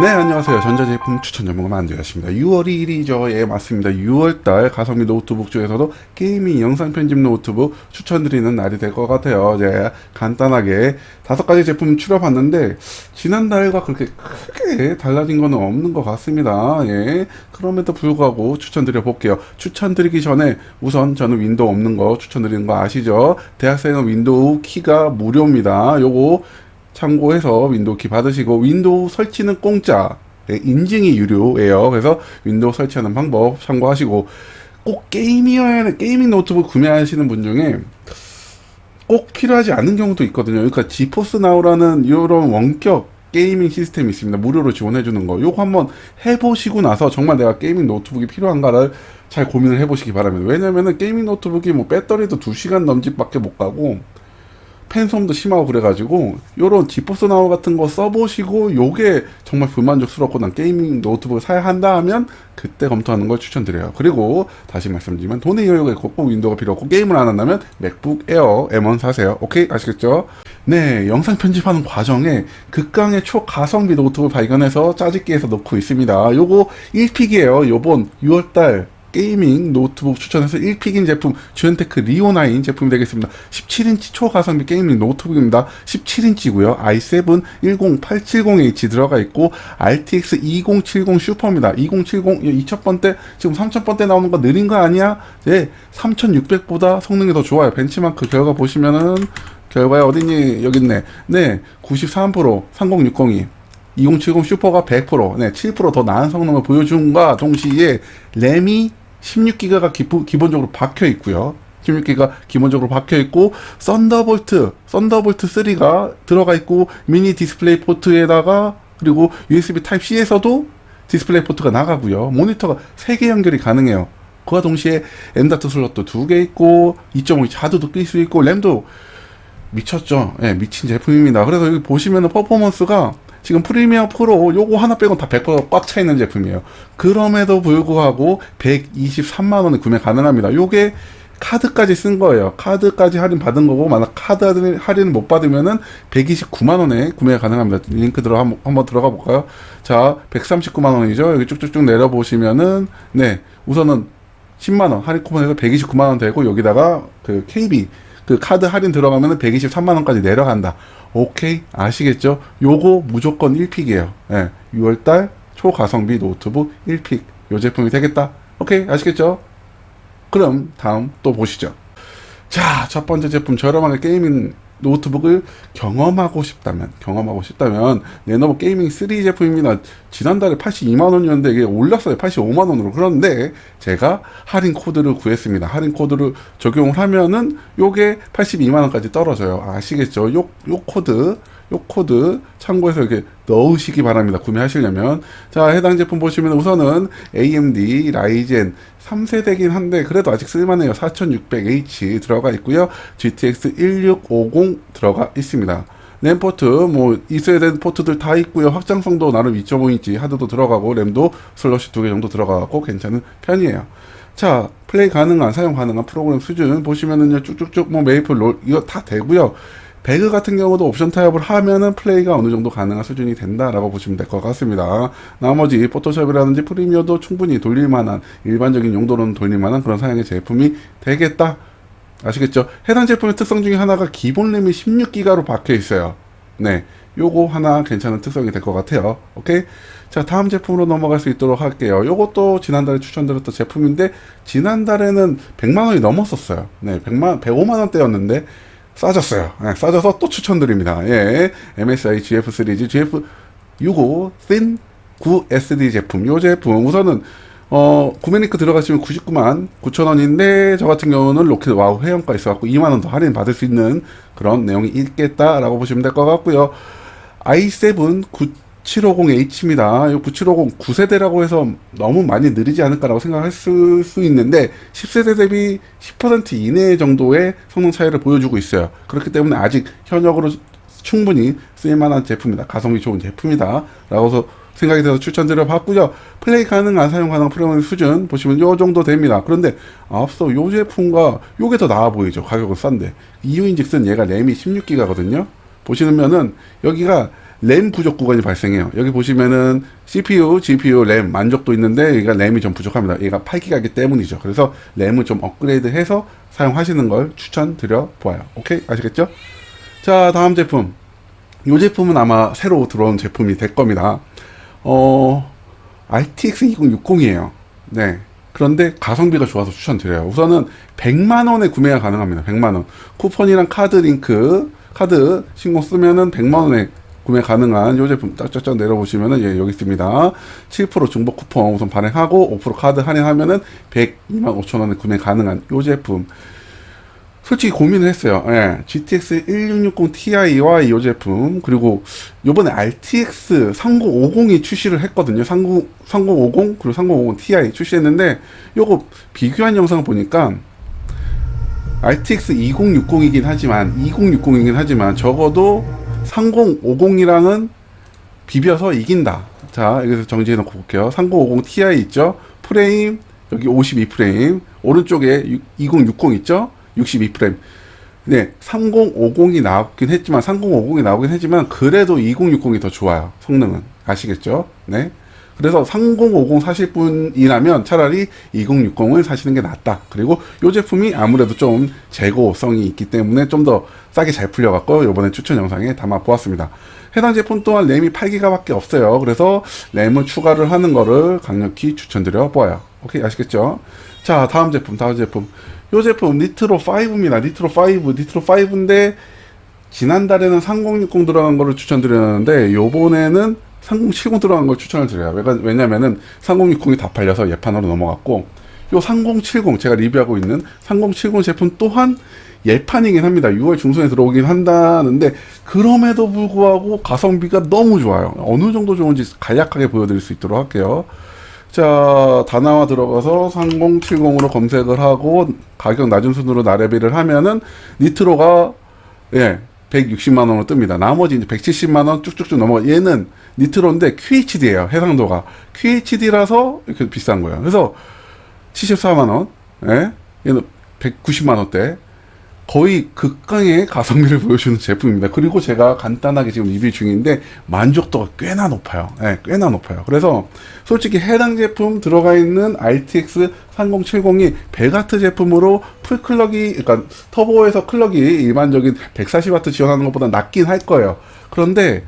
네, 안녕하세요. 전자제품 추천 전문가 만두였습니다. 6월 2일이죠. 예, 맞습니다. 6월달 가성비 노트북 중에서도 게이밍 영상 편집 노트북 추천드리는 날이 될 것 같아요. 이제 간단하게 다섯 가지 제품 추려봤는데, 지난달과 그렇게 크게 달라진 거는 없는 것 같습니다. 예, 그럼에도 불구하고 추천드려 볼게요. 추천드리기 전에 우선 저는 윈도우 없는 거 추천드리는 거 아시죠? 대학생은 윈도우 키가 무료입니다. 요거 참고해서 윈도우 키 받으시고 윈도우 설치는 공짜 네, 인증이 유료예요. 그래서 윈도우 설치하는 방법 참고하시고 꼭 게임이어야 게이밍 노트북 구매하시는 분 중에 꼭 필요하지 않은 경우도 있거든요. 그러니까 지포스 나우라는 이런 원격 게이밍 시스템이 있습니다. 무료로 지원해 주는 거. 요거 한번 해보시고 나서 정말 내가 게이밍 노트북이 필요한가를 잘 고민을 해보시기 바랍니다. 왜냐면은 게이밍 노트북이 뭐 배터리도 2시간 넘짓밖에 못 가고 팬솜도 심하고 그래가지고 요런 지포스 나우 같은 거 써보시고 요게 정말 불만족스럽고 난 게이밍 노트북을 사야 한다 하면 그때 검토하는 걸 추천드려요. 그리고 다시 말씀드리면 돈의 여유가 있고 꼭 윈도우가 필요 없고 게임을 안 한다면 맥북 에어 M1 사세요. 오케이? 아시겠죠? 네 영상 편집하는 과정에 극강의 초가성비 노트북을 발견해서 짜집기해서 넣고 있습니다. 요거 1픽이에요. 요번 6월달 게이밍 노트북 추천해서 1픽인 제품 주연테크 리오9 제품이 되겠습니다. 17인치 초가성비 게이밍 노트북입니다. 17인치고요. i7 10870H 들어가 있고 RTX 2070 슈퍼입니다. 2070 2000번대 지금 3000번대 나오는 거 느린 거 아니야? 네, 3600보다 성능이 더 좋아요. 벤치마크 결과 보시면은 결과에 어디니 여기 있네. 네, 93% 3060이 2070 슈퍼가 100%, 네, 7%더 나은 성능을 보여준과 동시에 램이 16기가가 기본적으로 박혀 있고요. 16기가 기본적으로 박혀 있고 썬더볼트, 썬더볼트 3가 들어가 있고 미니 디스플레이 포트에다가 그리고 USB 타입 C에서도 디스플레이 포트가 나가고요. 모니터가 3개 연결이 가능해요. 그와 동시에 M.2 슬롯도 2개 있고 2.5 자두도 낄 수 있고 램도 미쳤죠. 예, 네, 미친 제품입니다. 그래서 여기 보시면은 퍼포먼스가 지금 프리미어 프로 요거 하나 빼고 다 100%꽉 차 있는 제품이에요. 그럼에도 불구하고 123만 원에 구매 가능합니다. 요게 카드까지 쓴 거예요. 카드까지 할인 받은 거고 만약 카드 할인 못 받으면은 129만 원에 구매 가능합니다. 링크 들어 한번, 한번 들어가 볼까요? 자, 139만 원이죠. 여기 쭉쭉쭉 내려 보시면은 네 우선은 10만 원 할인 쿠폰에서 129만 원 되고 여기다가 그 KB 그 카드 할인 들어가면은 123만 원까지 내려간다. 오케이 아시겠죠? 요거 무조건 1픽이에요. 예, 6월달 초가성비 노트북 1픽 요 제품이 되겠다. 오케이 아시겠죠? 그럼 다음 또 보시죠. 자, 첫 번째 제품 저렴하게 게이밍 노트북을 경험하고 싶다면 경험하고 싶다면 레노버 게이밍 3 제품입니다. 지난달에 82만 원이었는데 이게 올랐어요. 85만 원으로. 그런데 제가 할인 코드를 구했습니다. 할인 코드를 적용을 하면은 요게 82만 원까지 떨어져요. 아시겠죠? 요, 요 코드 요 코드 참고해서 이렇게 넣으시기 바랍니다. 구매하시려면. 자, 해당 제품 보시면 우선은 AMD 라이젠 3세대긴 한데 그래도 아직 쓸만해요. 4600H 들어가 있고요. GTX 1650 들어가 있습니다. 램 포트 뭐 있어야 되는 포트들 다 있고요. 확장성도 나름 2.5인치 하드도 들어가고 램도 슬러시 두개 정도 들어가고 괜찮은 편이에요. 자, 플레이 가능한 사용 가능한 프로그램 수준 보시면은요. 쭉쭉쭉 뭐 메이플 롤 이거 다 되고요. 배그 같은 경우도 옵션 타협을 하면은 플레이가 어느 정도 가능한 수준이 된다라고 보시면 될 것 같습니다. 나머지 포토샵이라든지 프리미어도 충분히 돌릴 만한 일반적인 용도로는 돌릴 만한 그런 사양의 제품이 되겠다. 아시겠죠? 해당 제품의 특성 중에 하나가 기본 램이 16기가로 박혀 있어요. 네. 요거 하나 괜찮은 특성이 될 것 같아요. 오케이? 자, 다음 제품으로 넘어갈 수 있도록 할게요. 요것도 지난달에 추천드렸던 제품인데, 지난달에는 100만원이 넘었었어요. 네, 100만, 105만원대였는데, 싸졌어요. 네, 싸져서 또 추천드립니다. 예. MSI GF 시리즈 GF65 Thin 9SD 제품. 요 제품 우선은 어, 구매 링크 들어가시면 99만 9천 원인데, 저 같은 경우는 로켓 와우 회원가 있어갖고 2만원 더 할인 받을 수 있는 그런 내용이 있겠다라고 보시면 될 것 같고요. i7 9750H입니다. 이 9750 9세대라고 해서 너무 많이 느리지 않을까라고 생각할 수 있는데 10세대 대비 10% 이내 정도의 성능 차이를 보여주고 있어요. 그렇기 때문에 아직 현역으로 충분히 쓰일만한 제품이다. 가성비 좋은 제품이다. 라고서 생각이 돼서 추천드려 봤고요. 플레이 가능한 사용 가능한 프로그램 수준 보시면 요 정도 됩니다. 그런데 앞서 요 제품과 요게 더 나아 보이죠. 가격은 싼데. 이유인즉슨 얘가 램이 16기가거든요. 보시면은 여기가 램 부족 구간이 발생해요. 여기 보시면은 CPU, GPU, 램 만족도 있는데 얘가 램이 좀 부족합니다. 얘가 8기가이기 때문이죠. 그래서 램을 좀 업그레이드해서 사용하시는 걸 추천드려 보아요. 오케이 아시겠죠? 자 다음 제품. 이 제품은 아마 새로 들어온 제품이 될 겁니다. 어 RTX 2060이에요. 네. 그런데 가성비가 좋아서 추천드려요. 우선은 100만 원에 구매가 가능합니다. 100만 원. 쿠폰이랑 카드 링크, 카드 신고 쓰면은 100만 원에 구매 가능한 요 제품 짝짝짝 내려보시면은 예, 여기 있습니다. 7% 중복 쿠폰 우선 발행하고 5% 카드 할인하면은 102만 5천 원에 구매 가능한 요 제품. 솔직히 고민을 했어요. 예, GTX 1660 Ti와 이 제품 그리고 요번에 RTX 3050이 출시를 했거든요. 30, 3050 그리고 3050 Ti 출시했는데 요거 비교한 영상을 보니까 RTX 2060이긴 하지만 2060이긴 하지만 적어도 3050이랑은 비벼서 이긴다. 자, 여기서 정지해 놓고 볼게요. 3050 Ti 있죠? 프레임 여기 52프레임 오른쪽에 2060 있죠? 62프레임. 네, 3050이 나왔긴 했지만 3050이 나오긴 했지만 그래도 2060이 더 좋아요. 성능은 아시겠죠? 네. 그래서 3050 사실 분이라면 차라리 2060을 사시는 게 낫다. 그리고 이 제품이 아무래도 좀 재고성이 있기 때문에 좀 더 싸게 잘 풀려갖고 이번에 추천 영상에 담아 보았습니다. 해당 제품 또한 램이 8기가밖에 없어요. 그래서 램을 추가를 하는 거를 강력히 추천드려 보아요. 오케이 아시겠죠? 자 다음 제품 다음 제품 이 제품 니트로 5입니다. 니트로 5 니트로 5인데 지난달에는 3060 들어간 거를 추천드렸는데 요번에는 3070 들어간 걸 추천을 드려요. 왜냐면은 3060이 다 팔려서 예판으로 넘어갔고 요 3070 제가 리뷰하고 있는 3070 제품 또한 예판이긴 합니다. 6월 중순에 들어오긴 한다는데 그럼에도 불구하고 가성비가 너무 좋아요. 어느 정도 좋은지 간략하게 보여드릴 수 있도록 할게요. 자, 다나와 들어가서 3070으로 검색을 하고 가격 낮은 순으로 나래비를 하면은 니트로가 예, 160만 원으로 뜹니다. 나머지 이제 170만 원 쭉쭉쭉 넘어. 얘는 니트로인데 QHD예요. 해상도가 QHD라서 이렇게 비싼 거예요. 그래서 74만 원, 예, 얘는 190만 원대. 거의 극강의 가성비를 보여주는 제품입니다. 그리고 제가 간단하게 지금 리뷰 중인데 만족도가 꽤나 높아요. 예, 꽤나 높아요. 그래서 솔직히 해당 제품 들어가 있는 RTX 3070이 벨가트 제품으로 풀클럭이 그러니까 터보에서 클럭이 일반적인 140W 지원하는 것보다 낮긴 할 거예요. 그런데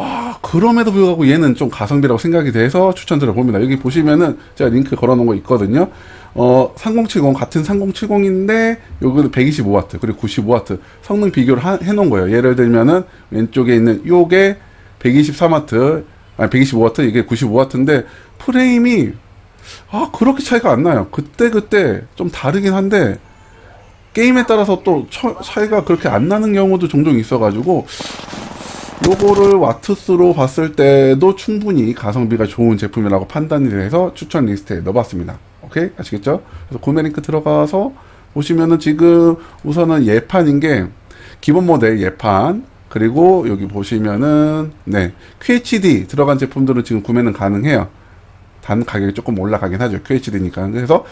아, 그럼에도 불구하고 얘는 좀 가성비라고 생각이 돼서 추천드려 봅니다. 여기 보시면은 제가 링크 걸어 놓은 거 있거든요. 어, 3070 같은 3070인데 여기는 125W 그리고 95W 성능 비교를 하- 해 놓은 거예요. 예를 들면은 왼쪽에 있는 요게 123W 아니 125W 이게 95W인데 프레임이 아 그렇게 차이가 안 나요. 그때 그때 좀 다르긴 한데 게임에 따라서 또 처- 차이가 그렇게 안 나는 경우도 종종 있어가지고 요거를 와트스로 봤을 때도 충분히 가성비가 좋은 제품이라고 판단이 돼서 추천 리스트에 넣어봤습니다. 오케이? 아시겠죠? 그래서 구매 링크 들어가서 보시면은 지금 우선은 예판인 게 기본 모델 예판 그리고 여기 보시면은 네 QHD 들어간 제품들은 지금 구매는 가능해요. 단 가격이 조금 올라가긴 하죠. QHD니까. 그래서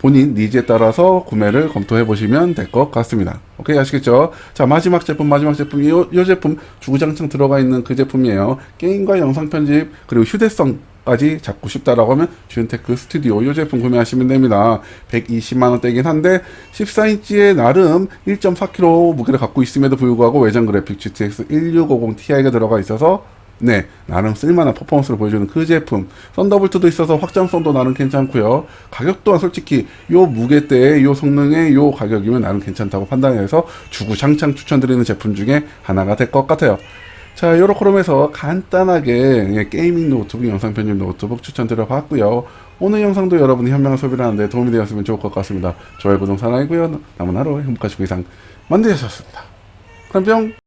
본인 니즈에 따라서 구매를 검토해 보시면 될 것 같습니다. 오케이 아시겠죠? 자 마지막 제품 마지막 제품 이, 이 제품 주구장창 들어가 있는 그 제품이에요. 게임과 영상 편집 그리고 휴대성 까지 잡고 싶다라고 하면 주엔테크 스튜디오 이 제품 구매하시면 됩니다. 120만 원대긴 한데 14인치에 나름 1.4kg 무게를 갖고 있음에도 불구하고 외장 그래픽 GTX 1650 Ti가 들어가 있어서 네, 나름 쓸만한 퍼포먼스를 보여주는 그 제품. 썬더볼트도 있어서 확장성도 나름 괜찮고요. 가격 또한 솔직히 요 무게대에 요 성능에 요 가격이면 나름 괜찮다고 판단해서 주구장창 추천드리는 제품 중에 하나가 될 것 같아요. 자, 요렇게롬해서 간단하게 예, 게이밍 노트북, 영상 편집 노트북 추천드려 봤고요. 오늘 영상도 여러분이 현명한 소비를 하는데 도움이 되었으면 좋을 것 같습니다. 좋아요, 구독, 사랑이고요. 남은 하루 행복하시고 이상 만드셨습니다. 그럼 뿅!